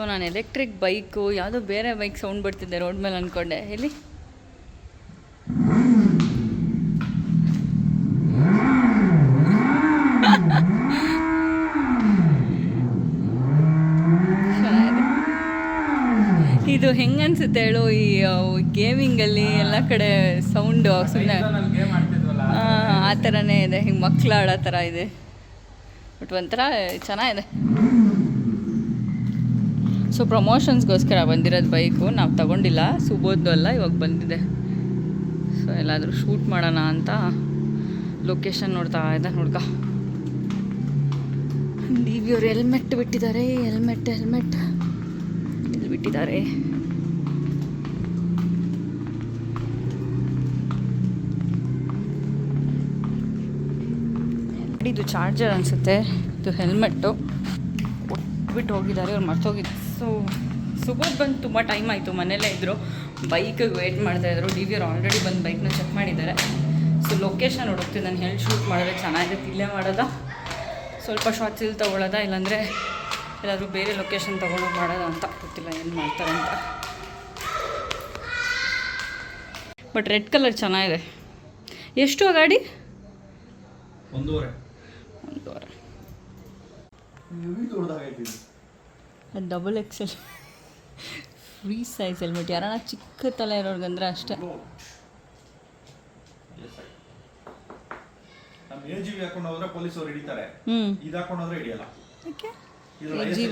So ನಾನು electric bike, ಯಾವುದೋ ಬೇರೆ ಬೈಕ್ ಸೌಂಡ್ ಬರ್ತಿದ್ದೆ ರೋಡ್ ಮೇಲೆ ಅಂದ್ಕೊಂಡೆ ಹೇಳಿ. ಇದು ಹೆಂಗೆ ಅನ್ಸುತ್ತೆ ಹೇಳು, ಈ ಗೇಮಿಂಗಲ್ಲಿ ಎಲ್ಲ ಕಡೆ ಸೌಂಡು ಸುಮ್ಮನೆ ಆ ಥರನೇ ಇದೆ. ಹಿಂಗೆ ಮಕ್ಕಳು ಆಡೋ ಥರ ಇದೆ. ಬಟ್ ಒಂಥರ ಚೆನ್ನಾಗಿದೆ. ಸೊ ಪ್ರಮೋಷನ್ಸ್ಗೋಸ್ಕರ ಬಂದಿರೋದು ಬೈಕು ನಾವು ತಗೊಂಡಿಲ್ಲ. ಸುಬೋದ್ದು ಅಲ್ಲ ಇವಾಗ ಬಂದಿದೆ. ಸೊ ಎಲ್ಲಾದರೂ ಶೂಟ್ ಮಾಡೋಣ ಅಂತ ಲೊಕೇಶನ್ ನೋಡ್ತಾ ಇದ್ದ ಹುಡ್ಗ ಇವ್ರು ಹೆಲ್ಮೆಟ್ ಬಿಟ್ಟಿದ್ದಾರೆ ಹೆಲ್ಮೆಟ್ ಹೆಲ್ಮೆಟ್ ಎಲ್ಲಿ ಬಿಟ್ಟಿದ್ದಾರೆ. ಇದು ಚಾರ್ಜರ್ ಅನಿಸುತ್ತೆ. ಇದು ಹೆಲ್ಮೆಟ್ಟು ಬಿಟ್ಟು ಹೋಗಿದ್ದಾರೆ ಇವ್ರು ಮರ್ತೋಗಿದ್ದು ಸೊ ಸುಬೋಧ್ ಬಂದು ತುಂಬ ಟೈಮ್ ಆಯಿತು ಮನೆಯಲ್ಲೇ ಇದ್ದರು ಬೈಕಿಗೆ ವೇಟ್ ಮಾಡ್ತಾಯಿದ್ರು ಡಿ ವಿ ಅವ್ರು ಆಲ್ರೆಡಿ ಬಂದು ಬೈಕ್ನ ಚೆಕ್ ಮಾಡಿದ್ದಾರೆ. ಸೊ ಲೊಕೇಶನ್ ಹುಡುಕ್ತೀನಿ ನಾನು ಹೇಳಿ ಶೂಟ್ ಮಾಡಿದ್ರೆ ಚೆನ್ನಾಗಿರುತ್ತೆ ಇಲ್ಲೇ ಮಾಡೋದಾ? ಸ್ವಲ್ಪ ಶಾರ್ಟ್ಸ್ ಇಲ್ಲಿ ತೊಗೊಳ್ಳೋದಾ ಇಲ್ಲಾಂದರೆ ಎಲ್ಲಾದರೂ ಬೇರೆ ಲೊಕೇಶನ್ ತೊಗೊಂಡು ಮಾಡೋದಾ ಅಂತ ಗೊತ್ತಿಲ್ಲ ಏನು ಮಾಡ್ತಾರೆ ಅಂತ. ಬಟ್ ರೆಡ್ ಕಲರ್ ಚೆನ್ನಾಗಿದೆ. ಎಷ್ಟು ಗಾಡಿ? ಒಂದೂವರೆ. ಒಂದೂವರೆ. Double XL free size helmet ಯಾರನ್ನ ಚಿಕ್ಕ ತಲೆ ಇರೋರ್ಗಂದ್ರೆ ಅಷ್ಟೇ. ಎ ಜಿ ಬಿ ಹಾಕೊಂಡು ಹೋದ್ರೆ ಪೊಲೀಸ್ ಹಿಡಿತಾರೆ. ಹ್ಞೂ ಇದು ಹಾಕೊಂಡು ಹೋದ್ರೆ ಹಿಡಿಯಲ್ಲ ಓಕೆ. ಜಿ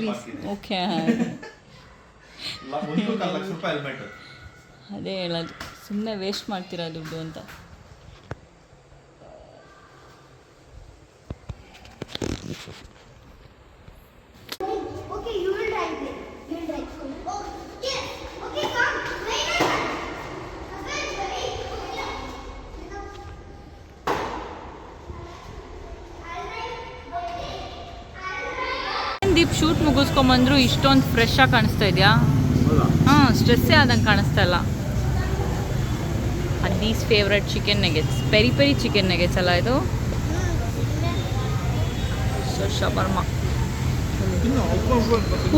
ಒಂದು ಲಕ್ಷ ರೂಪಾಯಿ ಹೆಲ್ಮೆಟ್ ಅದೇ ಹೇಳೋದು. ಸುಮ್ಮನೆ ವೇಸ್ಟ್ ಮಾಡ್ತೀರಾ ದುಡ್ಡು ಅಂತ. Drive. ದೀಪ್ ಶೂಟ್ ಮುಗಿಸ್ಕೊಂಬಂದ್ರು ಇಷ್ಟೊಂದು ಫ್ರೆಶ್ ಆಗಿ ಕಾಣಿಸ್ತಾ ಇದೆಯಾ? ಹಾಂ ಸ್ಟ್ರೆಸ್ಸೇ ಆದಂಗೆ ಕಾಣಿಸ್ತಾ ಇಲ್ಲ. ಅದೀಸ್ favourite chicken nuggets peri peri chicken nuggets ಅಲ್ಲ ಇದು? ಶಬರ್ಮ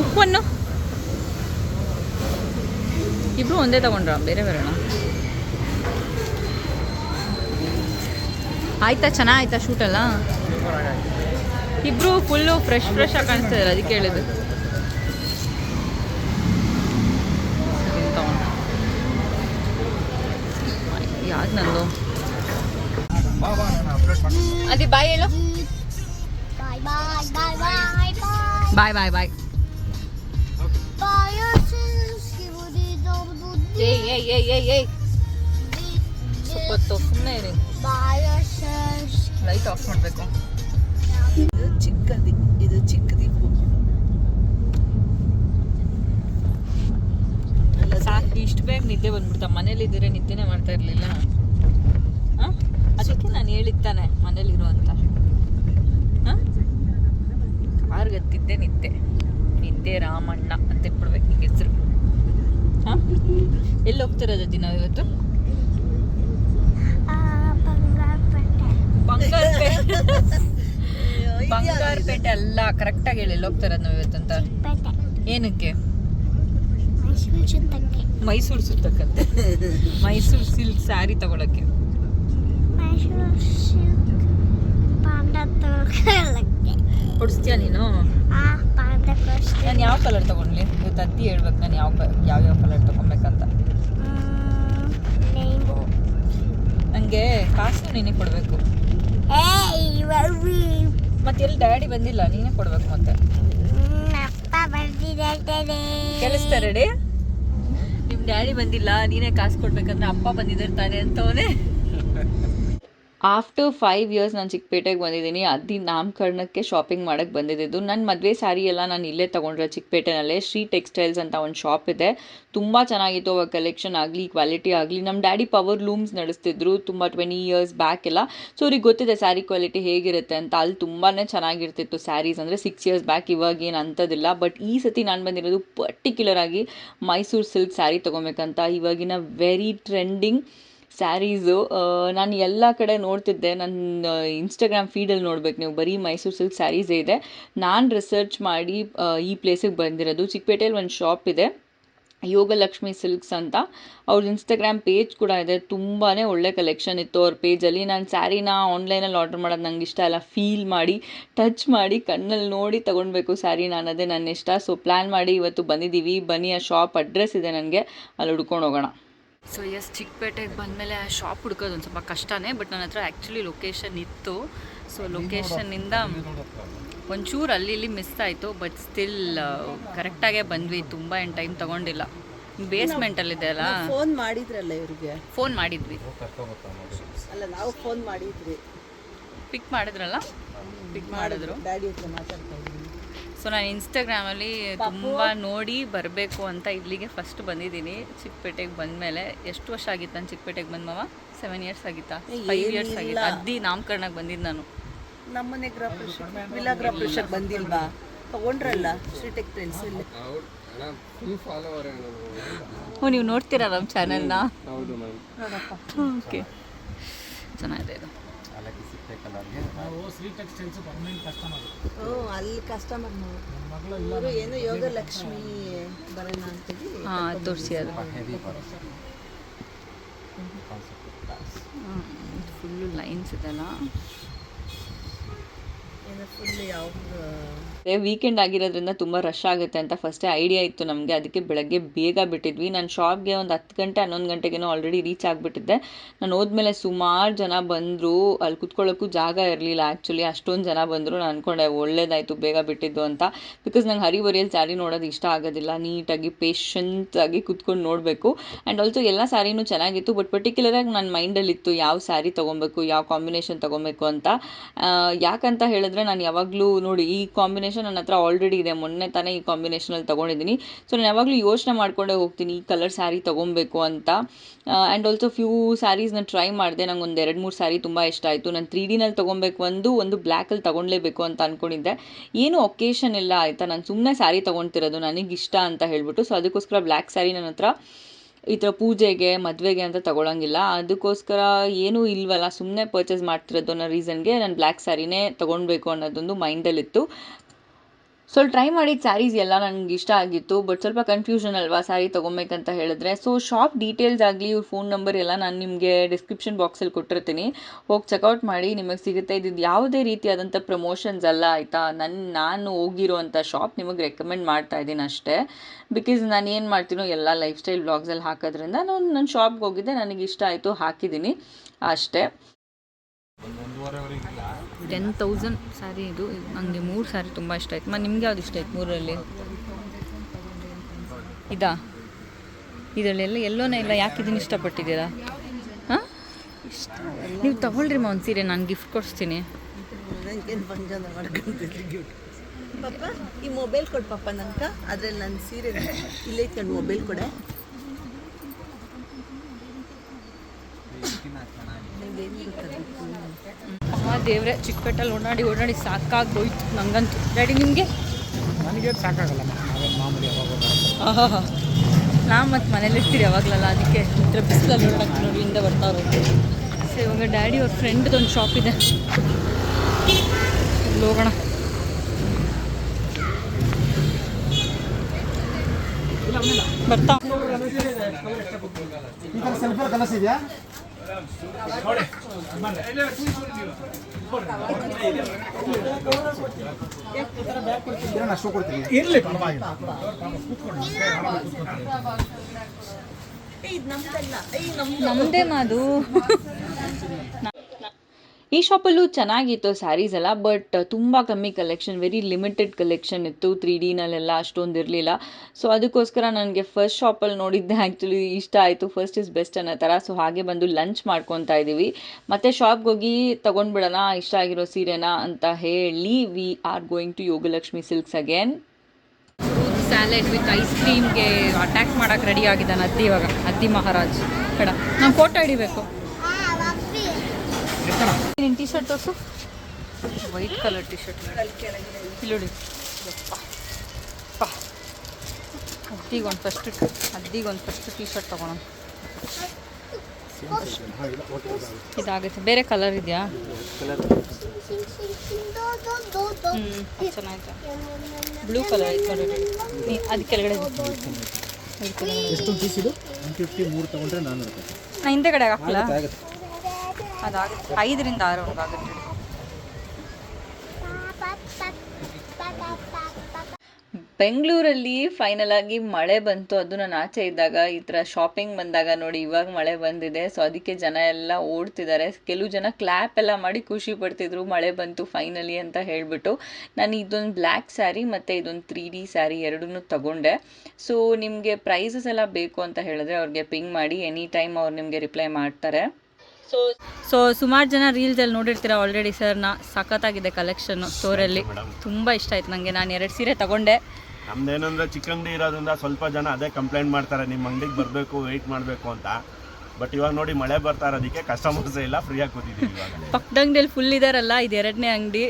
ಉಪ್ಪನ್ನು? ಇಬ್ರು ಒಂದೇ ತಗೊಂಡ್ರ? ಬೇರೆ ಬೇರೆ ಆಯ್ತಾ? ಚೆನ್ನಾಗಾಯ್ತಾ ಶೂಟೆಲ್ಲ ಇಬ್ರು ಫುಲ್ಲು ಫ್ರೆಶ್ ಫ್ರೆಶ್ ಆಗಿ ಕಾಣಿಸ್ತಾ ಇದ್ದಾರೆ ಅದಕ್ಕೆ ಹೇಳಿದ್ರು ಯಾಕೆ ನಂದು? ಅದಿ ಬಾಯ್ ಹೇಳು. ಬಾಯ್ ಬಾಯ್ ಬಾಯ್. ಏಯ್ ಏಯ್ ಏಯ್ ಏಯ್ ಏಯ್. ಸ್ವಲ್ಪ ಹೊತ್ತು ಸುಮ್ಮನೆ ಇರಿ. ಲೈಟ್ ಆಫ್ ಮಾಡಬೇಕು. ಚಿಕ್ಕದಿ ಇದು ಚಿಕ್ಕದಿಪ್ಪು ಸಾಕು ಇಷ್ಟು ಬೇಗ ನಿದ್ದೆ ಬಂದ್ಬಿಡ್ತಾ. ಮನೇಲಿ ಇದ್ರೆ ನಿದ್ದೆನೇ ಮಾಡ್ತಾ ಇರಲಿಲ್ಲ ಅದಕ್ಕೆ ನಾನು ಹೇಳಿದ್ದಾನೆ ಮನೇಲಿರು ಅಂತ. ಹಾಂ? ಕಾರ್ಗತ್ತಿದ್ದೆ ನಿದ್ದೆ. ನಿದ್ದೆ ರಾಮಣ್ಣ ಅಂತ ಇಟ್ಬಿಡ್ಬೇಕು ನಿಂಗೆ ಹೆಸರು. ಹಾಂ? ಎಲ್ಲಿ ಹೋಗ್ತಿರೋದು ದಿನ ಇವತ್ತು? ಬಂಗಾರ ಬಂಗಾರಪೇಟೆ. ಬಂಗಾರಪೇಟೆ ಅಲ್ಲ ಕರೆಕ್ಟಾಗಿ ಹೇಳಿ ಹೋಗ್ತಾರದ್ ನಾವ್ ಇವತ್ತಂತ ಪೇಟೆ. ಏನಕ್ಕೆ ಮೈಸೂರು ಸುತ್ತಕ್ಕೆ. ಮೈಸೂರು ಸುತ್ತಕ್ಕಂತೆ ಮೈಸೂರು ಸಿಲ್ಕ್ ಸ್ಯಾರಿ ತಗೊಳಕ್ಕೆ. ಕೊಡಿಸ್ತೀಯ ನೀನು. ನಾನು ಯಾವ ಕಲರ್ ತಗೊಂಡ್ಲಿ ಇವತ್ತು ಅತ್ತಿ ಹೇಳ್ಬೇಕು ನಾನು ಯಾವ ಯಾವ ಯಾವ ಕಲರ್ ತಗೊಬೇಕಂತ. ನನಗೆ ಕಾಸು ನೀನೇ ಕೊಡಬೇಕು. ಮತ್ತೆ ಎಲ್ಲಿ ಡ್ಯಾಡಿ ಬಂದಿಲ್ಲ ನೀನೇ ಕೊಡ್ಬೇಕು ಮತ್ತೆ? ಕೆಲಸ್ತಾರೆ ಅಪ್ಪ ಬರ್ತಿದ್ದಾರೆ ಕೇಳಿಸ್ತಾ ರೆಡಿ ನಿಮ್ಮ ಡ್ಯಾಡಿ ಬಂದಿಲ್ಲ ನೀನೇ ಕಾಸು ಕೊಡ್ಬೇಕಂದ್ರೆ ಅಪ್ಪ ಬಂದಿದ್ದಾರೆ ತಾನೆ ಅಂತವನೇ? ಆಫ್ಟರ್ ಫೈವ್ ಇಯರ್ಸ್ ನಾನು ಚಿಕ್ಕಪೇಟೆಗೆ ಬಂದಿದ್ದೀನಿ ಅದಿ ನಾಮಕರಣಕ್ಕೆ ಶಾಪಿಂಗ್ ಮಾಡೋಕ್ಕೆ ಬಂದಿದ್ದು ನನ್ನ ಮದುವೆ ಸ್ಯಾರಿ ಎಲ್ಲ ನಾನು ಇಲ್ಲೇ ತೊಗೊಂಡ್ರೆ ಚಿಕ್ಕಪೇಟೆನಲ್ಲೇ ಶ್ರೀ ಟೆಕ್ಸ್ಟೈಲ್ಸ್ ಅಂತ ಒಂದು ಶಾಪ್ ಇದೆ. ತುಂಬ ಚೆನ್ನಾಗಿತ್ತು ಅವಾಗ ಕಲೆಕ್ಷನ್ ಆಗಲಿ ಕ್ವಾಲಿಟಿ ಆಗಲಿ. ನಮ್ಮ ಡ್ಯಾಡಿ ಪವರ್ ಲೂಮ್ಸ್ ನಡೆಸ್ತಿದ್ರು ತುಂಬ ಟ್ವೆಂಟಿ ಇಯರ್ಸ್ ಬ್ಯಾಕ್ ಎಲ್ಲ. ಸೊ ಅವ್ರಿಗೆ ಗೊತ್ತಿದೆ ಸ್ಯಾರಿ ಕ್ವಾಲಿಟಿ ಹೇಗಿರುತ್ತೆ ಅಂತ. ಅಲ್ಲಿ ತುಂಬಾ ಚೆನ್ನಾಗಿರ್ತಿತ್ತು ಸ್ಯಾರೀಸ್ ಅಂದರೆ ಸಿಕ್ಸ್ ಇಯರ್ಸ್ ಬ್ಯಾಕ್ ಇವಾಗ ಏನು ಅಂಥದ್ದಿಲ್ಲ. ಬಟ್ ಈ ಸತಿ ನಾನು ಬಂದಿರೋದು ಪರ್ಟಿಕ್ಯುಲರ್ ಆಗಿ ಮೈಸೂರು ಸಿಲ್ಕ್ ಸ್ಯಾರಿ ತೊಗೊಬೇಕಂತ. ಇವಾಗಿನ ವೆರಿ ಟ್ರೆಂಡಿಂಗ್ ಸ್ಯಾರೀಸು ನಾನು ಎಲ್ಲ ಕಡೆ ನೋಡ್ತಿದ್ದೆ. ನನ್ನ ಇನ್ಸ್ಟಾಗ್ರಾಮ್ ಫೀಡಲ್ಲಿ ನೋಡ್ಬೇಕು. ನೀವು ಬರೀ ಮೈಸೂರು ಸಿಲ್ಕ್ ಸ್ಯಾರೀಸೇ ಇದೆ. ನಾನು ರಿಸರ್ಚ್ ಮಾಡಿ ಈ ಪ್ಲೇಸಿಗೆ ಬಂದಿರೋದು. ಚಿಕ್ಕಪೇಟೆಯಲ್ಲಿ ಒಂದು ಶಾಪ್ ಇದೆ. ಯೋಗಲಕ್ಷ್ಮಿ ಸಿಲ್ಕ್ಸ್ ಅಂತ. ಅವ್ರ ಇನ್ಸ್ಟಾಗ್ರಾಮ್ ಪೇಜ್ ಕೂಡ ಇದೆ. ತುಂಬಾ ಒಳ್ಳೆ ಕಲೆಕ್ಷನ್ ಇತ್ತು ಅವ್ರ ಪೇಜಲ್ಲಿ ನಾನು ಸ್ಯಾರಿನ ಆನ್ಲೈನಲ್ಲಿ ಆರ್ಡರ್ ಮಾಡೋದು ನಂಗೆ ಇಷ್ಟ ಅಲ್ಲ. ಫೀಲ್ ಮಾಡಿ ಟಚ್ ಮಾಡಿ ಕಣ್ಣಲ್ಲಿ ನೋಡಿ ತೊಗೊಳ್ಬೇಕು ಸ್ಯಾರಿ ನಾನು. ಅದೇ ನನ್ನ ಇಷ್ಟ. ಸೊ ಪ್ಲ್ಯಾನ್ ಮಾಡಿ ಇವತ್ತು ಬಂದಿದ್ದೀವಿ ಬನ್ನಿ, ಆ ಶಾಪ್ ಅಡ್ರೆಸ್ ಇದೆ ನನಗೆ ಅಲ್ಲಿ ಹುಡ್ಕೊಂಡು ಹೋಗೋಣ. ಸೊ ಎಸ್ ಚಿಕ್ಕಪೇಟೆಗೆ ಬಂದಮೇಲೆ ಆ ಶಾಪ್ ಹುಡ್ಕೋದು ಒಂದು ಸ್ವಲ್ಪ ಕಷ್ಟನೇ ಬಟ್ ನನ್ನ ಹತ್ರ ಆ್ಯಕ್ಚುಲಿ ಲೊಕೇಶನ್ ಇತ್ತು. ಸೊ ಲೊಕೇಶನ್ನಿಂದ ಒಂಚೂರು ಅಲ್ಲಿ ಇಲ್ಲಿ ಮಿಸ್ ಆಯಿತು ಬಟ್ ಸ್ಟಿಲ್ ಕರೆಕ್ಟಾಗೇ ಬಂದ್ವಿ. ತುಂಬ ಏನು ಟೈಮ್ ತೊಗೊಂಡಿಲ್ಲ. ಬೇಸ್ಮೆಂಟಲ್ಲಿದೆ ಅಲ್ಲ? ಫೋನ್ ಮಾಡಿದ್ರಲ್ಲ ಇವ್ರಿಗೆ. ಫೋನ್ ಮಾಡಿದ್ವಿ. ಅಲ್ಲ ನಾವು ಫೋನ್ ಮಾಡಿದ್ವಿ. ಪಿಕ್ ಮಾಡಿದ್ರಲ್ಲ? ಪಿಕ್ ಮಾಡಿದ್ರು. ಡ್ಯಾಡಿ ಹತ್ರ ಮಾತಾಡ್ತಾ ಇದ್ದೀನಿ. ಸೊ ನಾನು ಇನ್ಸ್ಟಾಗ್ರಾಮಲ್ಲಿ ತುಂಬ ನೋಡಿ ಬರಬೇಕು ಅಂತ ಇಲ್ಲಿಗೆ ಫಸ್ಟ್ ಬಂದಿದ್ದೀನಿ. ಚಿಕ್ಕಪೇಟೆಗೆ ಬಂದಮೇಲೆ ಎಷ್ಟು ವರ್ಷ ಆಗಿತ್ತು ನಾನು ಚಿಕ್ಕಪೇಟೆಗೆ ಬಂದವ ಸೆವೆನ್ ಇಯರ್ಸ್ ಆಗಿತ್ತಾ? ಫೈವ್ ಇಯರ್ಸ್ ಆಗಿತ್ತು? ಅದ್ದಿ ನಾಮಕರಣಕ್ಕೆ ಬಂದಿದ್ದು ನಾನು. ನಮ್ಮನೆ ಗೃಹ ಪ್ರವೇಶ ವಿಲಾ ಗೃಹ ಪ್ರವೇಶಕ್ಕೆ ಬಂದಿಲ್ವಾ? ತಗೊಂಡ್ರಲ್ಲ ಶ್ರೀ ಟ್ರೆಂಡ್ಸ್ ಅಲ್ಲಿ ಓ ನೀವು ನೋಡ್ತೀರಾ ನಮ್ಮ ಚಾನೆಲ್ನ ಹೌದು ma'am Shri textiles permanent customer ಹ್ಞೂ ಅಲ್ಲಿ ಕಸ್ಟಮರ್ ಇವರು ಏನು ಯೋಗ ಲಕ್ಷ್ಮಿ ಬರೋಣ ಅಂತೀವಿ. ಹಾಂ ತೋರಿಸಿ ಅದು. ಫುಲ್ಲು ಲೈನ್ಸ್ ಇದೆಲ್ಲ. ವೀಕೆಂಡ್ ಆಗಿರೋದ್ರಿಂದ ತುಂಬ ರಶ್ ಆಗುತ್ತೆ ಅಂತ ಫಸ್ಟೇ ಐಡಿಯಾ ಇತ್ತು ನಮಗೆ. ಅದಕ್ಕೆ ಬೆಳಗ್ಗೆ ಬೇಗ ಬಿಟ್ಟಿದ್ವಿ. ನಾನು ಶಾಪ್ಗೆ ಒಂದು ಹತ್ತು ಗಂಟೆ, ಹನ್ನೊಂದು ಗಂಟೆಗೇನೋ ಆಲ್ರೆಡಿ ರೀಚ್ ಆಗಿಬಿಟ್ಟಿದ್ದೆ. ನಾನು ಹೋದ್ಮೇಲೆ ಸುಮಾರು ಜನ ಬಂದರು. ಅಲ್ಲಿ ಕುತ್ಕೊಳ್ಳೋಕ್ಕೂ ಜಾಗ ಇರಲಿಲ್ಲ ಆ್ಯಕ್ಚುಲಿ ಅಷ್ಟೊಂದು ಜನ ಬಂದರು. ನಾನು ಅಂದ್ಕೊಂಡೆ ಒಳ್ಳೇದಾಯಿತು, ಬೇಗ ಬಿಟ್ಟಿದ್ದು ಅಂತ. ಬಿಕಾಸ್ ನಂಗೆ ಹರಿಬರಿಯಲ್ಲಿ ಸ್ಯಾರಿ ನೋಡೋದು ಇಷ್ಟ ಆಗೋದಿಲ್ಲ. ನೀಟಾಗಿ ಪೇಷಂಟಾಗಿ ಕುತ್ಕೊಂಡು ನೋಡಬೇಕು. ಆ್ಯಂಡ್ ಆಲ್ಸೋ ಎಲ್ಲ ಸ್ಯಾರಿನೂ ಚೆನ್ನಾಗಿತ್ತು. ಬಟ್ ಪರ್ಟಿಕ್ಯುಲರಾಗಿ ನನ್ನ ಮೈಂಡಲ್ಲಿತ್ತು ಯಾವ ಸ್ಯಾರಿ ತೊಗೊಬೇಕು, ಯಾವ ಕಾಂಬಿನೇಷನ್ ತೊಗೊಬೇಕು ಅಂತ. ಯಾಕಂತ ಹೇಳಿದ್ರೆ ನಾನು ಯಾವಾಗಲೂ ನೋಡಿ, ಈ ಕಾಂಬಿನೇಷನ್ ನನ್ನ ಹತ್ರ ಆಲ್ರೆಡಿ ಇದೆ. ಮೊನ್ನೆ ತಾನೇ ಈ ಕಾಂಬಿನೇಷನಲ್ಲಿ ತೊಗೊಂಡಿದ್ದೀನಿ. ಸೊ ನಾನು ಯಾವಾಗಲೂ ಯೋಚನೆ ಮಾಡಿಕೊಂಡೇ ಹೋಗ್ತೀನಿ, ಈ ಕಲರ್ ಸ್ಯಾರಿ ತೊಗೊಬೇಕು ಅಂತ. ಆ್ಯಂಡ್ ಆಲ್ಸೋ ಫ್ಯೂ ಸ್ಯಾರೀಸ್ ನಾನು ಟ್ರೈ ಮಾಡಿದೆ. ನಂಗೆ ಒಂದು ಎರಡು ಮೂರು ಸ್ಯಾರಿ ತುಂಬ ಇಷ್ಟ ಆಯಿತು. ನಾನು ತ್ರೀ ಡಿನಲ್ಲಿ ತೊಗೊಬೇಕು ಒಂದು ಒಂದು ಬ್ಲ್ಯಾಕಲ್ಲಿ ತೊಗೊಳ್ಲೇಬೇಕು ಅಂತ ಅಂದ್ಕೊಂಡಿದ್ದೆ ಏನು ಒಕೇಶನ್ ಇಲ್ಲ ಆಯಿತಾ? ನಾನು ಸುಮ್ಮನೆ ಸ್ಯಾರಿ ತೊಗೊಳ್ತಿರೋದು ನನಗೆ ಇಷ್ಟ ಅಂತ ಹೇಳ್ಬಿಟ್ಟು. ಸೊ ಅದಕ್ಕೋಸ್ಕರ ಬ್ಲ್ಯಾಕ್ ಸ್ಯಾರಿ ನನ್ನ ಹತ್ರ ಈ ಥರ ಪೂಜೆಗೆ, ಮದುವೆಗೆ ಅಂತ ತಗೊಳಂಗಿಲ್ಲ. ಅದಕ್ಕೋಸ್ಕರ ಏನೂ ಇಲ್ವಲ್ಲ ಸುಮ್ಮನೆ ಪರ್ಚೇಸ್ ಮಾಡ್ತಿರೋದು ಅನ್ನೋ ರೀಸನ್ಗೆ ನಾನು ಬ್ಲ್ಯಾಕ್ ಸ್ಯಾರಿನೇ ತಗೊಳ್ಬೇಕು ಅನ್ನೋದೊಂದು ಮೈಂಡಲ್ಲಿತ್ತು ಸೊ ಟ್ರೈ ಮಾಡಿದ ಸ್ಯಾರೀಸ್ ಎಲ್ಲ ನನಗೆ ಇಷ್ಟ ಆಗಿತ್ತು ಬಟ್ ಸ್ವಲ್ಪ ಕನ್ಫ್ಯೂಷನ್ ಅಲ್ವಾ ಸ್ಯಾರಿ ತೊಗೊಬೇಕಂತ ಹೇಳಿದ್ರೆ. ಸೊ ಶಾಪ್ ಡೀಟೇಲ್ಸ್ ಆಗಲಿ, ಇವ್ರ ಫೋನ್ ನಂಬರ್ ಎಲ್ಲ ನಾನು ನಿಮಗೆ ಡಿಸ್ಕ್ರಿಪ್ಷನ್ ಬಾಕ್ಸಲ್ಲಿ ಕೊಟ್ಟಿರ್ತೀನಿ. ಹೋಗಿ ಚೆಕ್ಔಟ್ ಮಾಡಿ, ನಿಮಗೆ ಸಿಗುತ್ತೆ. ಇದು ಯಾವುದೇ ರೀತಿಯಾದಂಥ ಪ್ರಮೋಷನ್ಸ್ ಅಲ್ಲ, ಆಯಿತಾ? ನನ್ನ ನಾನು ಹೋಗಿರುವಂಥ ಶಾಪ್ ನಿಮಗೆ ರೆಕಮೆಂಡ್ ಮಾಡ್ತಾ ಇದ್ದೀನಿ ಅಷ್ಟೇ. ಬಿಕಾಸ್ ನಾನು ಏನು ಮಾಡ್ತೀನೋ ಎಲ್ಲ ಲೈಫ್ ಸ್ಟೈಲ್ ಬ್ಲಾಗ್ಸಲ್ಲಿ ಹಾಕೋದ್ರಿಂದ ನಾನು ನನ್ನ ಶಾಪ್ಗೆ ಹೋಗಿದ್ದೆ, ನನಗೆ ಇಷ್ಟ ಆಯಿತು, ಹಾಕಿದ್ದೀನಿ ಅಷ್ಟೇ. ಟೆನ್ ತೌಸಂಡ್ ಸ್ಯಾರಿ ಇದು. ನನಗೆ ಮೂರು ಸ್ಯಾರಿ ತುಂಬ ಇಷ್ಟ ಆಯ್ತು. ಮತ್ತು ನಿಮ್ಗೆ ಯಾವ್ದು ಇಷ್ಟ ಆಯ್ತು ಮೂರಲ್ಲಿ ಇದಾ? ಇದರಲ್ಲೆಲ್ಲ ಎಲ್ಲೋನೇ ಇಲ್ಲ ಯಾಕೆ ಇದನ್ನು ಇಷ್ಟಪಟ್ಟಿದ್ದೀರಾ? ಹಾಂ? ನೀವು ತಗೊಳ್ರಿ ಮಾ ಒಂದು ಸೀರೆ ನಾನು ಗಿಫ್ಟ್ ಕೊಡಿಸ್ತೀನಿ. ನನಗೇನು ಫಂಕ್ಷನ್ ಮಾಡ್ಕೊಂತಿದ್ರಿ ಗಿಫ್ಟ್ ಪಾಪ ಈ ಮೊಬೈಲ್ ಕೊಡು ಪಾಪ ನಂಕ. ಅದ್ರಲ್ಲಿ ನನ್ನ ಸೀರೆ ಇಲ್ಲೇ ಇಟ್ಕೊಂಡು ಮೊಬೈಲ್ ಕೊಡೆ. ಅಮ್ಮ ದೇವ್ರೆ ಚಿಕ್ಕಪೇಟಲ್ಲಿ ಓಡಾಡಿ ಓಡಾಡಿ ಸಾಕಾಗೋಯ್ತು ನಂಗಂತೂ. ಡ್ಯಾಡಿ ನಿಮಗೆ? ನನಗೆ ಸಾಕಾಗಲ್ಲ ನಾ ಮತ್ತು ಮನೇಲಿ ಇರ್ತೀರಿ ಯಾವಾಗಲಲ್ಲ ಅದಕ್ಕೆ ಹತ್ರ ಬಿಸಿಲಲ್ಲಿ ಓಡಾಡ್ತೀನಿ ನೋಡಿ ಹಿಂದೆ ಬರ್ತಾ ಇರೋದು ಸೊ ಇವಾಗ ಡ್ಯಾಡಿ ಅವ್ರ ಫ್ರೆಂಡ್ದು ಒಂದು ಶಾಪ್ ಇದೆ. ಹೋಗೋಣ. ಬರ್ತಾ. ಅಷ್ಟು ಕೊಡ್ತೀನಿ ಇರಲಿ ನಮ್ದು ಮಾದು. ಈ ಶಾಪಲ್ಲೂ ಚೆನ್ನಾಗಿತ್ತು ಸ್ಯಾರೀಸ್ ಎಲ್ಲ, ಬಟ್ ತುಂಬ ಕಮ್ಮಿ ಕಲೆಕ್ಷನ್ ವೆರಿ ಲಿಮಿಟೆಡ್ ಕಲೆಕ್ಷನ್ ಇತ್ತು ತ್ರೀ ಡಿನಲ್ಲೆಲ್ಲ ಅಷ್ಟೊಂದು ಇರಲಿಲ್ಲ. ಸೊ ಅದಕ್ಕೋಸ್ಕರ ನನಗೆ ಫಸ್ಟ್ ಶಾಪಲ್ಲಿ ನೋಡಿದ್ದೆ ಆ್ಯಕ್ಚುಲಿ ಇಷ್ಟ ಆಯಿತು. ಫಸ್ಟ್ ಇಸ್ ಬೆಸ್ಟ್ ಅನ್ನೋ ಥರ ಸೊ ಹಾಗೆ ಬಂದು ಲಂಚ್ ಮಾಡ್ಕೊತಾ ಇದ್ದೀವಿ. ಮತ್ತು ಶಾಪ್ಗೆ ಹೋಗಿ ತೊಗೊಂಡ್ಬಿಡೋಣ ಇಷ್ಟ ಆಗಿರೋ ಸೀರೆನ ಅಂತ ಹೇಳಿ we are going to Yogalakshmi silks again salad with ice ಕ್ರೀಮ್ಗೆ attack ಮಾಡೋಕ್ಕೆ ರೆಡಿ ಆಗಿದ್ದಾನೆ ಅತ್ತಿ ಇವಾಗ, ಅತ್ತಿ ಮಹಾರಾಜ್. ಕಡ ನಾನು ಫೋಟೋ ಹಿಡಿಬೇಕು. ನಿನ್ನ ಟಿ ಶರ್ಟ್ ತೋರಿಸು ವೈಟ್ ಕಲರ್ ಟೀ ಶರ್ಟ್ ಇಲ್ಲೋಡಿ ಅದ್ದಿಗೊಂದು ಫಸ್ಟ್ ಅದ್ದಿಗೊಂದು ಫಸ್ಟ್ ಟೀ ಶರ್ಟ್ ತೊಗೊಳೋಣ ಇದಾಗುತ್ತೆ ಬೇರೆ ಕಲರ್ ಇದೆಯಾ. ಹ್ಞೂ ಚೆನ್ನಾಗಿದೆ ಬ್ಲೂ ಕಲರ್ ಐತೆ ನೋಡಿ. ನೀ ಅದು ಕೆಳಗಡೆ ಎಷ್ಟು ಪೀಸ್ ಇದು? ಒನ್ ಫಿಫ್ಟಿ ಮೂರು ತೊಗೊಂಡ್ರೆ ನಾನ್ನೂರು ರೂಪಾಯಿ. ನಾ ಹಿಂದೆ ಕಡೆ ಹಾಕಲ್ಲ ಅದಾಗುತ್ತೆ. ಐದರಿಂದ ಆರು ಆಗುತ್ತೆ. Pa, pa, pa, pa, pa, pa, pa. ಬೆಂಗಳೂರಲ್ಲಿ ಫೈನಲ್ ಆಗಿ ಮಳೆ ಬಂತು. ಅದು ನಾನು ಆಚೆ ಇದ್ದಾಗ ಈ ಥರ ಶಾಪಿಂಗ್ ಬಂದಾಗ ನೋಡಿ ಇವಾಗ ಮಳೆ ಬಂದಿದೆ. ಸೊ ಅದಕ್ಕೆ ಜನ ಎಲ್ಲ ಓಡ್ತಿದ್ದಾರೆ. ಕೆಲವು ಜನ ಕ್ಲ್ಯಾಪ್ ಎಲ್ಲ ಮಾಡಿ ಖುಷಿ ಪಡ್ತಿದ್ರು ಮಳೆ ಬಂತು ಫೈನಲಿ ಅಂತ ಹೇಳಿಬಿಟ್ಟು. ನಾನು ಇದೊಂದು ಬ್ಲ್ಯಾಕ್ ಸ್ಯಾರಿ ಮತ್ತು ಇದೊಂದು ತ್ರೀ ಡಿ ಸ್ಯಾರಿ ಎರಡನ್ನೂ ತಗೊಂಡೆ. ಸೊ ನಿಮಗೆ ಪ್ರೈಸಸ್ ಎಲ್ಲ ಬೇಕು ಅಂತ ಹೇಳಿದ್ರೆ ಅವ್ರಿಗೆ ಪಿಂಗ್ ಮಾಡಿ ಎನಿ ಟೈಮ್ ಅವ್ರು ನಿಮಗೆ ರಿಪ್ಲೈ ಮಾಡ್ತಾರೆ. ಸೊ ಸೊ ಸುಮಾರು ಜನ ರೀಲ್ಸಲ್ಲಿ ನೋಡಿರ್ತೀರ ಆಲ್ರೆಡಿ ಸರ್ನ ಸಖತ್ತಾಗಿದೆ ಕಲೆಕ್ಷನ್ನು ಸ್ಟೋರಲ್ಲಿ ತುಂಬ ಇಷ್ಟ ಆಯ್ತು ನನಗೆ ನಾನು ಎರಡು ಸೀರೆ ತಗೊಂಡೆ. ನಮ್ದೇನಂದ್ರೆ ಚಿಕ್ಕಂಗಡಿ ಇರೋದ್ರಿಂದ ಸ್ವಲ್ಪ ಜನ ಅದೇ ಕಂಪ್ಲೇಂಟ್ ಮಾಡ್ತಾರೆ. ನಿಮ್ಮ ಅಂಗಡಿಗೆ ಬರಬೇಕು ವೆಯ್ಟ್ ಮಾಡಬೇಕು ಅಂತ. ಬಟ್ ಇವಾಗ ನೋಡಿ ಮಳೆ ಬರ್ತಾ ಇರೋದಕ್ಕೆ ಕಸ್ಟಮರ್ಸ್ ಇಲ್ಲ ಫ್ರೀಯಾಗಿ ಕೂತಿದ್ದೀವಿ ಇವಾಗ. ಪಕ್ಕದಂಗಡಿಯಲ್ಲಿ ಫುಲ್ ಇದಾರಲ್ಲ ಇದು ಎರಡನೇ ಅಂಗಡಿ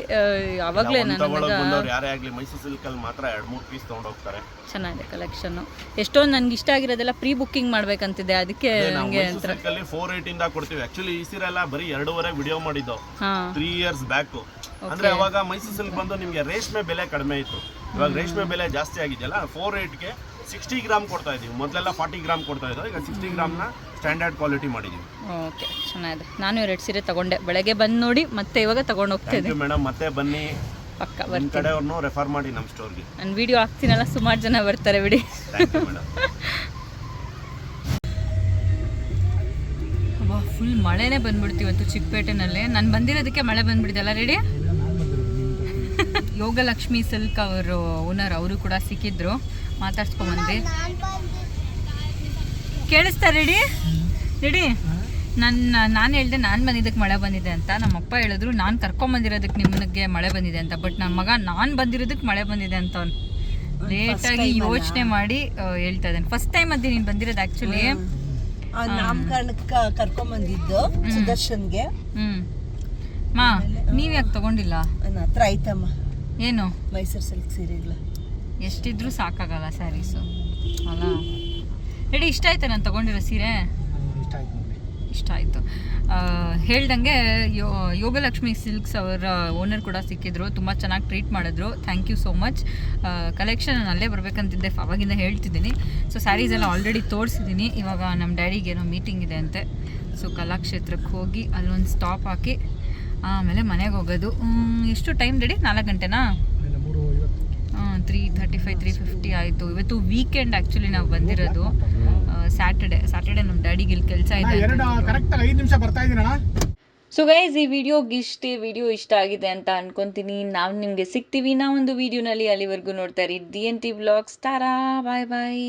ಅವಾಗಲೇ ನಾನು ಬಂದವ್ರು ಯಾರೇ ಆಗಲಿ ಮೈಸೂರು ಸಿಲ್ಕಲ್ಲಿ ಮಾತ್ರ ಎರಡು ಮೂರು ಪೀಸ್ ತೊಗೊಂಡೋಗ್ತಾರೆ. ಚೆನ್ನಾಗಿದೆ ಕಲೆಕ್ಷನ್ನು ಎಷ್ಟೊಂದು ನನಗೆ ಇಷ್ಟ ಆಗಿರೋದೆಲ್ಲ ಪ್ರೀ ಬುಕ್ಕಿಂಗ್ ಮಾಡ್ಬೇಕಂತಿದೆ ಅದಕ್ಕೆ ನನಗೆ ಅಂತ ಸಿಲ್ಕಲ್ಲಿ ಫೋರ್ ಏಯ್ಟಿಂದ ಕೊಡ್ತೀವಿ. ಆಕ್ಚುಲಿ ಈ ಸೀರೆ ಎಲ್ಲ ಬರೀ ಎರಡೂವರೆ ವಿಡಿಯೋ ಮಾಡಿದ್ದು. ತ್ರೀ ಇಯರ್ಸ್ ಬ್ಯಾಕು ಅಂದ್ರೆ ಅವಾಗ ಮೈಸೂರು ಸಿಲ್ಕ್ ಬಂದು ನಿಮಗೆ ರೇಷ್ಮೆ ಬೆಲೆ ಕಡಿಮೆ ಇತ್ತು. ಇವಾಗ ರೇಷ್ಮೆ ಬೆಲೆ ಜಾಸ್ತಿ ಆಗಿದೆಯಲ್ಲ ಫೋರ್ ಏಯ್ಟ್ಗೆ ಸಿಕ್ಸ್ಟಿ ಗ್ರಾಮ್ ಕೊಡ್ತಾ ಇದೀವಿ ಮೊದಲೆಲ್ಲ ಫಾರ್ಟಿ ಗ್ರಾಮ್ ಕೊಡ್ತಾ ಇದ್ದೋ ಈಗ ಸಿಕ್ಸ್ಟಿ ಗ್ರಾಮ್ನ ಸ್ಟ್ಯಾಂಡರ್ಡ್ ಕ್ವಾಲಿಟಿ ಮಾಡಿದ್ದೀವಿ ಓಕೆ ಚೆನ್ನಾಗಿದೆ. ನಾನು ಎರಡು ಸೀರೆ ತಗೊಂಡೆ. ಬೆಳಗ್ಗೆ ಬಂದು ನೋಡಿ ಮತ್ತೆ ಇವಾಗ ತಗೊಂಡು ಯು ಮೇಡಮ್ ಮತ್ತೆ ಬನ್ನಿ. ಪಕ್ಕ ನಿಮ್ಮ ಬರ್ತೀನಿ. ಕಡೆಯವ್ರನ್ನೂ ರೆಫರ್ ಮಾಡಿ ನಮ್ಮ ಸ್ಟೋರ್ಗೆ ನಾನು ವಿಡಿಯೋ ಹಾಕ್ತೀನಲ್ಲ ಸುಮಾರು ಜನ ಬರ್ತಾರೆ ಬಿಡಿ. ಥ್ಯಾಂಕ್ ಯು ಮೇಡಮ್ ಫುಲ್ ಮಳೆನೇ ಬಂದ್ಬಿಡ್ತು ಇವತ್ತು ಚಿಕ್ಕಪೇಟೆನಲ್ಲಿ. ನಾನು ಬಂದಿರೋದಕ್ಕೆ ಮಳೆ ಬಂದ್ಬಿಡಿದಲ್ಲ ರೆಡಿ ಯೋಗಲಕ್ಷ್ಮಿ ಸಿಲ್ಕ್ ಅವರು ಓನರ್ ಅವರು ಕೂಡ ಸಿಕ್ಕಿದ್ರು. ಬಂದಿದ್ದೆ. ಕೇಳಿಸ್ತಾ ರೆಡಿ? ರೆಡಿ? ನನ್ನ ನಾನು ಹೇಳ್ದೆ ನಾನು ಬಂದಿದ್ದಕ್ಕೆ ಮಳೆ ಬಂದಿದೆ ಅಂತ. ನಮ್ಮಪ್ಪ ಹೇಳಿದ್ರು ನಾನು ಕರ್ಕೊಂಬಂದಿರೋದಕ್ಕೆ ನಿಮಗೆ ಮಳೆ ಬಂದಿದೆ ಅಂತ. ಬಟ್ ನನ್ನ ಮಗ ನಾನು ಬಂದಿರೋದಕ್ಕೆ ಮಳೆ ಬಂದಿದೆ ಅಂತ ಅವ್ನು. ಲೇಟಾಗಿ ಯೋಚನೆ ಮಾಡಿ ಹೇಳ್ತಾ ಇದ್ದಾನೆ. ಫಸ್ಟ್ ಟೈಮ್ ಅದೇ ನೀನು ಬಂದಿರೋದು ಆ್ಯಕ್ಚುಲಿ ನಾಮಕರಣಕ್ಕೆ ಕರ್ಕೊಂಬಂದಿದ್ದು ಸುದರ್ಶನ್ಗೆ. ಮಾ ನೀವು ಯಾಕೆ ತಗೊಂಡಿಲ್ಲ? ನನ್ನ ಹತ್ರ ಐತಮ್ಮ. ಏನು? ಮೈಸೂರು ಸಿಲ್ಕ್ ಸೀರೆಗಳು. ಎಷ್ಟಿದ್ರೂ ಸಾಕಾಗಲ್ಲ ಸ್ಯಾರೀಸು. ಅಲ್ಲ. ಹೇಳಿ ಇಷ್ಟ ಆಯ್ತಾ ನಾನು ತಗೊಂಡಿರೋ ಸೀರೆ? ಇಷ್ಟ ಆಯ್ತು ಇಷ್ಟ ಆಯಿತು. ಹೇಳ್ದಂಗೆ ಯೋ ಯೋಗಲಕ್ಷ್ಮಿ ಸಿಲ್ಕ್ಸ್ ಅವರ ಓನರ್ ಕೂಡ ಸಿಕ್ಕಿದ್ರು. ತುಂಬ ಚೆನ್ನಾಗಿ ಟ್ರೀಟ್ ಮಾಡಿದ್ರು. Thank you so much. Collection ನಾನು ಅಲ್ಲೇ ಬರಬೇಕಂತಿದ್ದೆ. ಅವಾಗಿಂದ ಹೇಳ್ತಿದ್ದೀನಿ. ಸೊ ಸ್ಯಾರೀಸ್ ಎಲ್ಲ ಆಲ್ರೆಡಿ ತೋರಿಸಿದ್ದೀನಿ. ಇವಾಗ ನಮ್ಮ ಡ್ಯಾಡಿಗೆ ಏನೋ ಮೀಟಿಂಗ್ ಇದೆ ಅಂತೆ. ಸೊ ಕಲಾಕ್ಷೇತ್ರಕ್ಕೆ ಹೋಗಿ ಅಲ್ಲೊಂದು ಸ್ಟಾಪ್ ಹಾಕಿ ಆಮೇಲೆ ಮನೆಗೆ ಹೋಗೋದು. ಎಷ್ಟು ಟೈಮ್ ರೆಡಿ? ನಾಲ್ಕು ಗಂಟೆನಾ? Three thirty five three fifty ಆಯಿತು. ಇವತ್ತು ವೀಕೆಂಡ್ ಆ್ಯಕ್ಚುಲಿ ನಾವು ಬಂದಿರೋದು ಸ್ಯಾಟರ್ಡೆ ಸ್ಯಾಟರ್ಡೆ ನಮ್ಮ ಡ್ಯಾಡಿಗೆ ಇಲ್ಲಿ ಕೆಲಸ ಇದೆ ಸೊ ಗೈಸ್ ಈ ವಿಡಿಯೋಗೆ ಇಷ್ಟೇ ವಿಡಿಯೋ ಇಷ್ಟ ಆಗಿದೆ ಅಂತ ಅನ್ಕೊಂತೀನಿ. ನಾವು ನಿಮಗೆ ಸಿಗ್ತೀವಿ. ನಾವೊಂದು ವಿಡಿಯೋನಲ್ಲಿ ಅಲ್ಲಿವರೆಗೂ ನೋಡ್ತಾ ಇರಿ. D N T blogs Tara bye bye